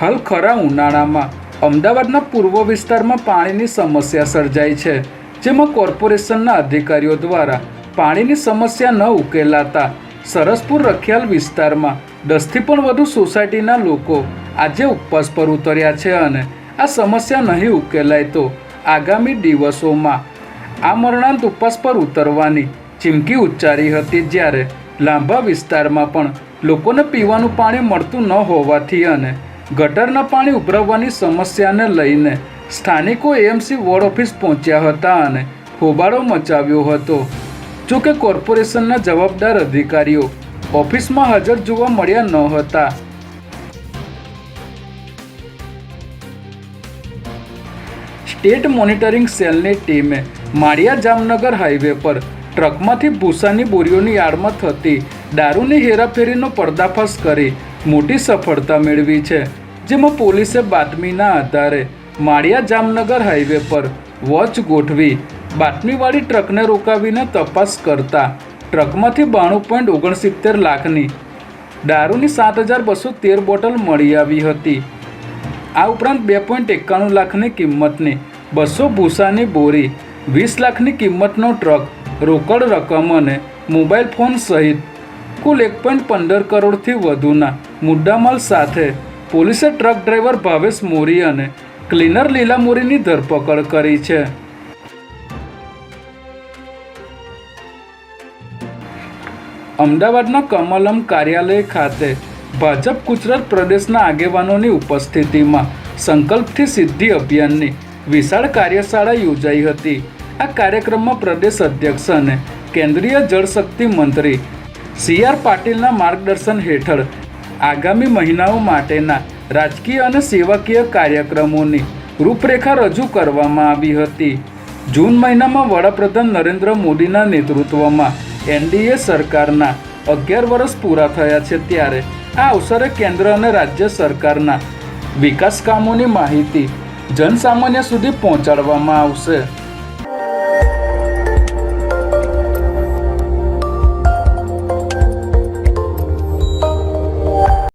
ખરા ઉનાળામાં. અમદાવાદના પૂર્વ વિસ્તારમાં પાણીની સમસ્યા સર્જાઈ છે, જેમાં કોર્પોરેશનના અધિકારીઓ દ્વારા પાણીની સમસ્યા ન ઉકેલાતા સરસપુર રખિયાલ વિસ્તારમાં દસથી પણ વધુ સોસાયટીના લોકો આજે ઉપવાસ પર ઉતર્યા છે અને આ સમસ્યા નહીં ઉકેલાય તો આગામી દિવસોમાં આ મરણાંત ઉપવાસ પર ઉતરવાની ચીમકી ઉચ્ચારી હતી જ્યારે લાંબા વિસ્તારમાં પણ લોકોને પીવાનું પાણી મળતું ન હોવાથી અને ગટરના પાણી ઉભરાવવાની સમસ્યાને લઈને સ્થાનિકો એએમસી વોર્ડ ઓફિસ પહોંચ્યા હતા અને હોબાળો મચાવ્યો હતો. જોકે કોર્પોરેશનના જવાબદાર અધિકારીઓ ઓફિસમાં હાજર જોવા મળ્યા ન હતા. સ્ટેટ મોનિટરિંગ સેલની ટીમે માળિયા જામનગર હાઈવે પર ટ્રકમાંથી ભૂસાની બોરીઓની આડમાં થતી દારૂની હેરાફેરીનો પર્દાફાશ કરી મોટી સફળતા મેળવી છે. જેમાં પોલીસે બાતમીના આધારે માળિયા જામનગર હાઈવે પર વોચ ગોઠવી બાતમીવાળી ટ્રકને રોકાવીને તપાસ કરતા ટ્રકમાંથી બાણું પોઈન્ટ ઓગણસિત્તેર લાખની દારૂની સાત હજાર બસો તેર બોટલ મળી આવી હતી. આ ઉપરાંત બે પોઈન્ટ એકાણું લાખની કિંમતની બસો ભૂસાની બોરી, વીસ લાખની કિંમતનો ટ્રક, રોકડ રકમ અને મોબાઈલ ફોન સહિત કુલ એક પોઈન્ટ પંદર કરોડથી વધુના મુદ્દામાલ સાથે પોલીસે ટ્રક ડ્રાઈવર ભાવેશ મોરી અને ક્લીનર લીલા મોરીની ધરપકડ કરી છે. અમદાવાદના કમલમ કાર્યાલય ખાતે ભાજપ ગુજરાત પ્રદેશના આગેવાનોની ઉપસ્થિતિમાં સંકલ્પથી સિદ્ધિ અભિયાનની વિશાળ કાર્યશાળા યોજાઈ હતી. આ કાર્યક્રમમાં પ્રદેશ અધ્યક્ષ અને કેન્દ્રીય જળશક્તિ મંત્રી સી આર પાટીલના માર્ગદર્શન હેઠળ આગામી મહિનાઓ માટેના રાજકીય અને સેવાકીય કાર્યક્રમોની રૂપરેખા રજૂ કરવામાં આવી હતી. જૂન મહિનામાં વડાપ્રધાન નરેન્દ્ર મોદીના નેતૃત્વમાં એનડીએ સરકારના અગિયાર વર્ષ પૂરા થયા છે ત્યારે આ અવસરે કેન્દ્ર અને રાજ્ય સરકારના વિકાસ કામોની માહિતી જનસામાન્ય સુધી પહોંચાડવામાં આવશે.